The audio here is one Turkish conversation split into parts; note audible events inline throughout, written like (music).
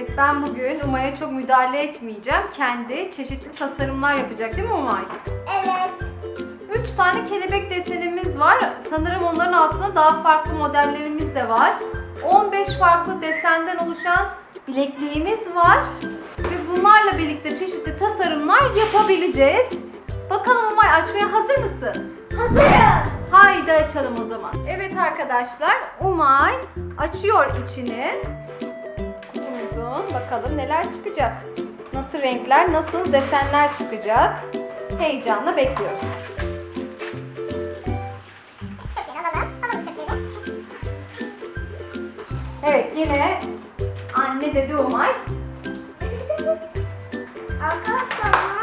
Evet ben bugün Umay'a çok müdahale etmeyeceğim. Kendi çeşitli tasarımlar yapacak değil mi Umay? Evet. 3 tane kelebek desenimiz var. Sanırım onların altında daha farklı modellerimiz de var. 15 farklı desenden oluşan bilekliğimiz var. Ve bunlarla birlikte çeşitli tasarımlar yapabileceğiz. Bakalım Umay açmaya hazır mısın? Hazırım. Haydi açalım o zaman. Evet arkadaşlar Umay açıyor içini. Kutumuzun bakalım neler çıkacak. Nasıl renkler, nasıl desenler çıkacak. Heyecanla bekliyoruz. Evet yine anne dedi Umay. Arkadaşlar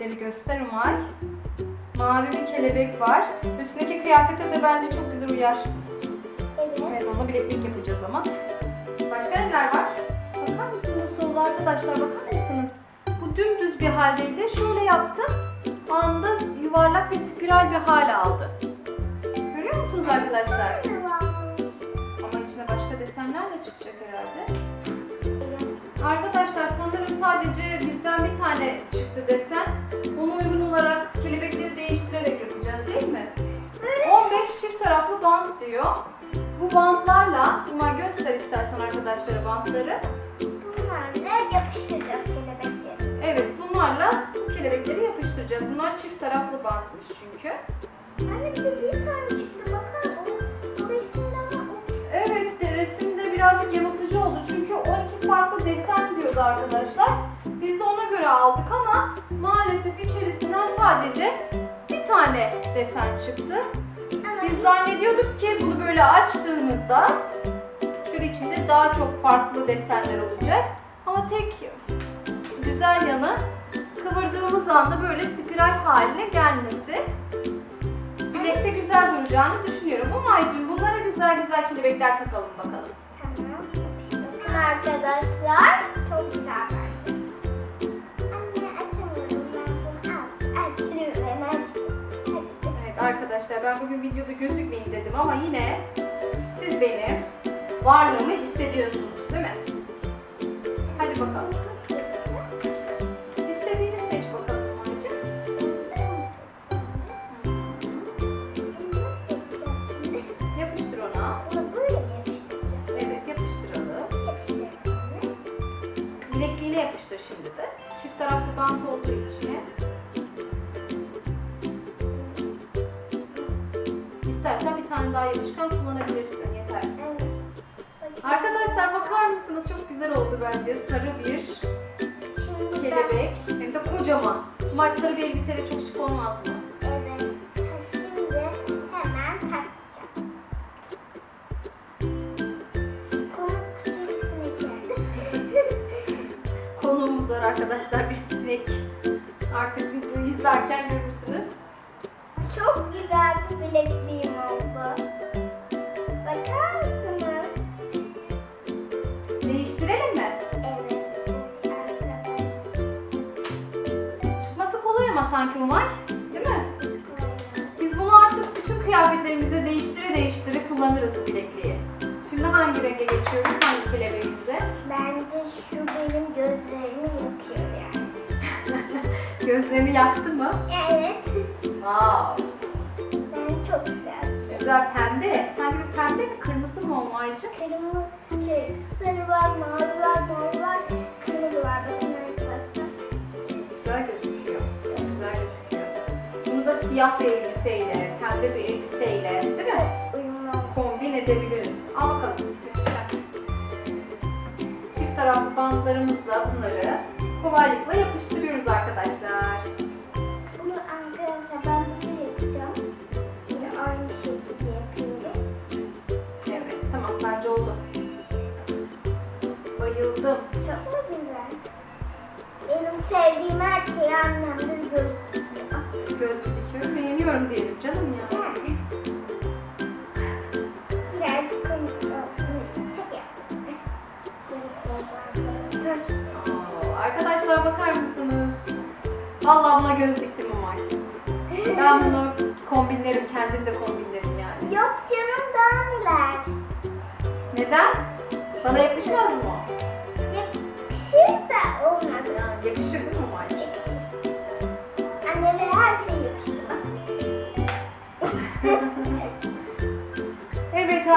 kelebekleri göster Umay. Mavi bir kelebek var. Üstündeki kıyafete de bence çok güzel uyar. Evet. Evet onunla bileklik yapacağız ama. Başka neler var? Bakar mısınız solda arkadaşlar bakar mısınız? Bu dümdüz bir haldeydi. Şöyle yaptım. Anda yuvarlak ve spiral bir hal aldı. Görüyor musunuz arkadaşlar? Ama içine başka desenler de çıkacak herhalde. Çift taraflı bant diyor. Bu bantlarla, Umay göster istersen arkadaşlara bantları. Bunlarla yapıştıracağız kelebekleri. Evet bunlarla bu kelebekleri yapıştıracağız. Bunlar çift taraflı bantmış çünkü. Anne bir de bir tane çıktı bakar. Evet de resimde birazcık yanıltıcı oldu çünkü 12 farklı desen diyordu arkadaşlar. Biz de ona göre aldık ama maalesef içerisinden sadece bir tane desen çıktı. Biz zannediyorduk ki bunu böyle açtığımızda şöyle içinde daha çok farklı desenler olacak. Ama tek güzel yanı kıvırdığımız anda böyle spiral haline gelmesi. Bilekte güzel duracağını düşünüyorum. Umay'cığım bunlara güzel güzel kelebekler takalım bakalım. Tamam. Arkadaşlar çok güzel arkadaşlar ben bugün videoda gözükmeyeyim dedim ama yine siz benim varlığımı hissediyorsunuz değil mi? Hadi bakalım. İstediğini seç bakalım Umay'cığım. Yapıştır ona. Evet yapıştıralım. Bilekliğine yapıştır şimdi İstersen bir tane daha yapışkan kullanabilirsin. Yetersiz. Arkadaşlar bakar mısınız? Çok güzel oldu bence. Sarı bir kelebek. Hem de kocaman. Kumaş sarı bir elbiseyle çok şık olmaz mı? Evet. Şimdi hemen takacağım. Konuk. (laughs) Konuğumuz var arkadaşlar. Bir sinek. Artık videoyu izlerken görürsünüz. Çok güzel bir bilekliğim sanki Umay. Değil mi? Biz bunu artık bütün kıyafetlerimizde değiştire değiştire kullanırız bu bilekliği. Şimdi hangi renge geçiyoruz? Hangi kelebeğimize? Bence şu benim gözlerimi yakıyor yani. (laughs) Gözlerini yaktı mı? Evet. Wow. Ben çok güzel. Güzel pembe. Sanki bir pembe mi kırmızı mı Umay'cığım? Kırmızı, şey, sarı var, mavi var, mor var, kırmızı var. Siyah bir elbiseyle, pembe bir elbiseyle değil mi? Kombin edebiliriz. Al bakalım. Çift taraflı bantlarımızla bunları kolaylıkla yapıştırıyoruz arkadaşlar. Bunu arkadaşlar ben bunu yapacağım. Aynı şekilde yapıyorum. Evet tamam bence oldu. Bayıldım. Çok mu güzel? Benim sevdiğim her şeyi annemde gösteriyor. Göz dikiyorum. Beğeniyorum diyelim canım ya. Yani. Birazcık komik olsun. Çok yaptım. Görüşürüz arkadaşlar. Bakar mısınız? Vallahi buna göz diktim Umay. Ben bunu kombinlerim, kendim de kombinlerim yani. Yok canım daha neler. Neden? Sana yakışmaz mı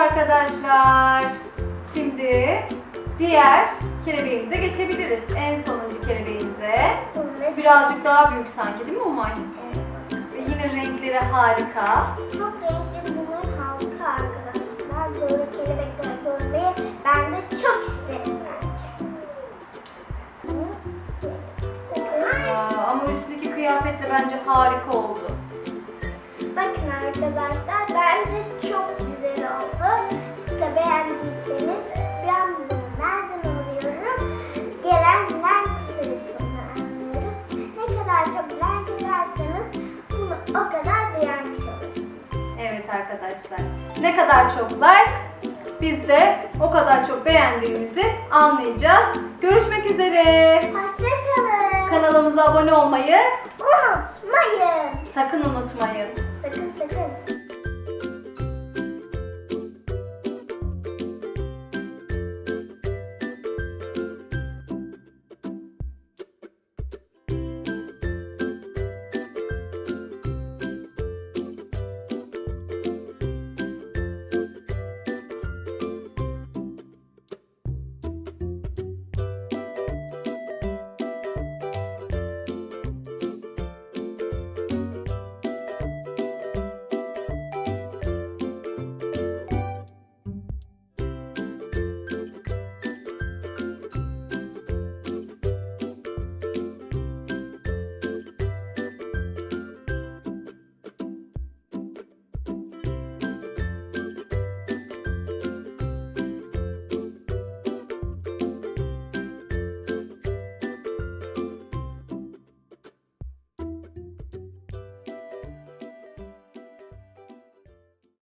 arkadaşlar. Şimdi diğer kelebeğimize geçebiliriz. En sonuncu kelebeğimize. Birazcık daha büyük sanki değil mi Umay? Evet. Ve yine renkleri harika. Çok renkli bunun halka arkadaşlar. Böyle kelebekler görmeyi ben de çok isterim bence. Aa, ama üstündeki kıyafetle bence harika oldu. Bakın arkadaşlar bence çok. Beğendiyseniz ben bunu nereden alıyorum? Gelen like sırasından alıyoruz. Ne kadar çok like ederseniz bunu o kadar beğenmiş olursunuz. Evet arkadaşlar. Ne kadar çok like biz de o kadar çok beğendiğimizi anlayacağız. Görüşmek üzere. Hoşçakalın. Kanalımıza abone olmayı Unutmayın. sakın unutmayın. Sakın sakın.